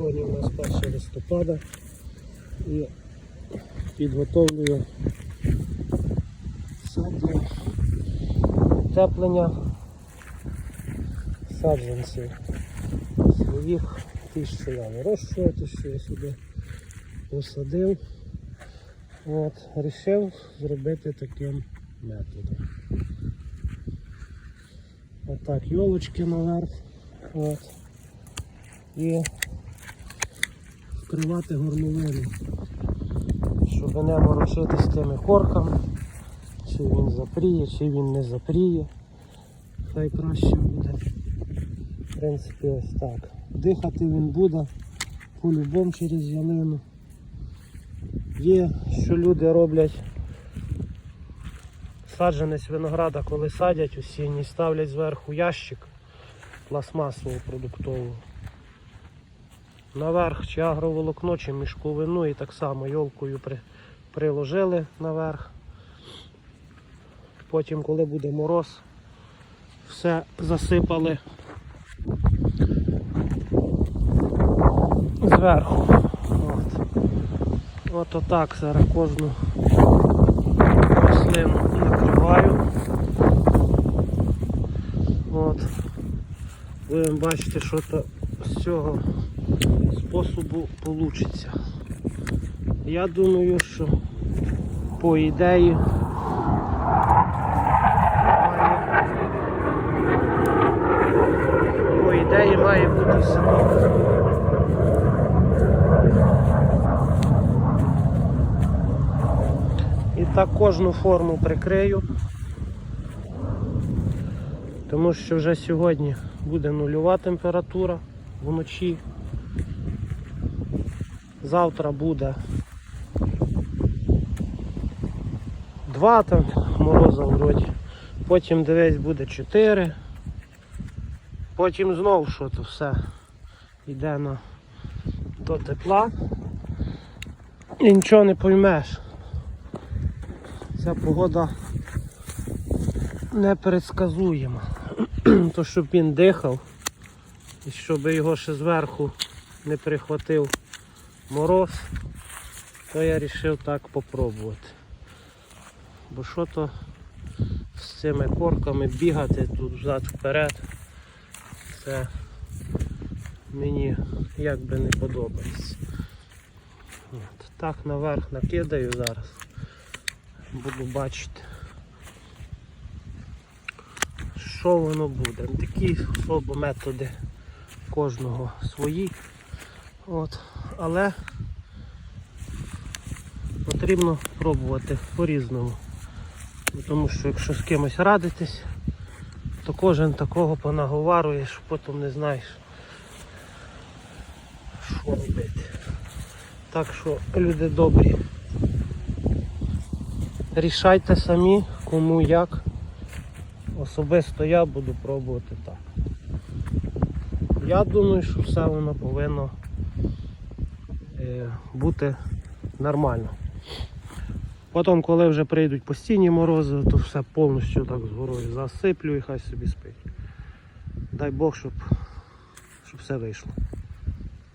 Сьогодні у нас 1 листопада і підготовлюю саджень утеплення саджанців своїх ті, я вирощую, ті, що я сюди посадив. От, рішив зробити таким методом. Отак, йолочки наверх. От. І вкривати горловину, щоб не морочити з тими корками, чи він запріє, чи він не запріє. Хай краще буде. В принципі, ось так. Дихати він буде по-любому через ялину. Є, що люди роблять саджанець винограда, коли садять осінній, ставлять зверху ящик пластмасову продуктову. Наверх чи агроволокно, чи мішковину і так само йолкою при, приложили наверх. Потім, коли буде мороз, все засипали зверху. От. От отак зараз кожну рослину накриваю. От. Будемо бачити, що то з цього способу вийде. Я думаю, що по ідеї по ідеї має бути все. І так кожну форму прикрию, тому що вже сьогодні буде нульова температура вночі. Завтра буде 2 там мороза вроді. Потім дивись буде 4. Потім знову що то все йде на до тепла. І нічого не поймеш. Ця погода непредсказуєма. То щоб він дихав і щоб його ще зверху не прихватив мороз, то я вирішив так попробувати. Бо що то з цими корками бігати тут взад вперед, це мені якби не подобається. От, так наверх накидаю зараз. Буду бачити, що воно буде. Такі особо методи кожного свої. От. Але потрібно пробувати по-різному. Тому що якщо з кимось радитись, то кожен такого понаговарує, що потім не знаєш, що робити. Так що, люди добрі, рішайте самі, кому як. Особисто я буду пробувати так. Я думаю, що все воно повинно бути нормально. Потім, коли вже прийдуть постійні морози, то все повністю так згорою засиплю і хай собі спить. Дай Бог, щоб, щоб все вийшло.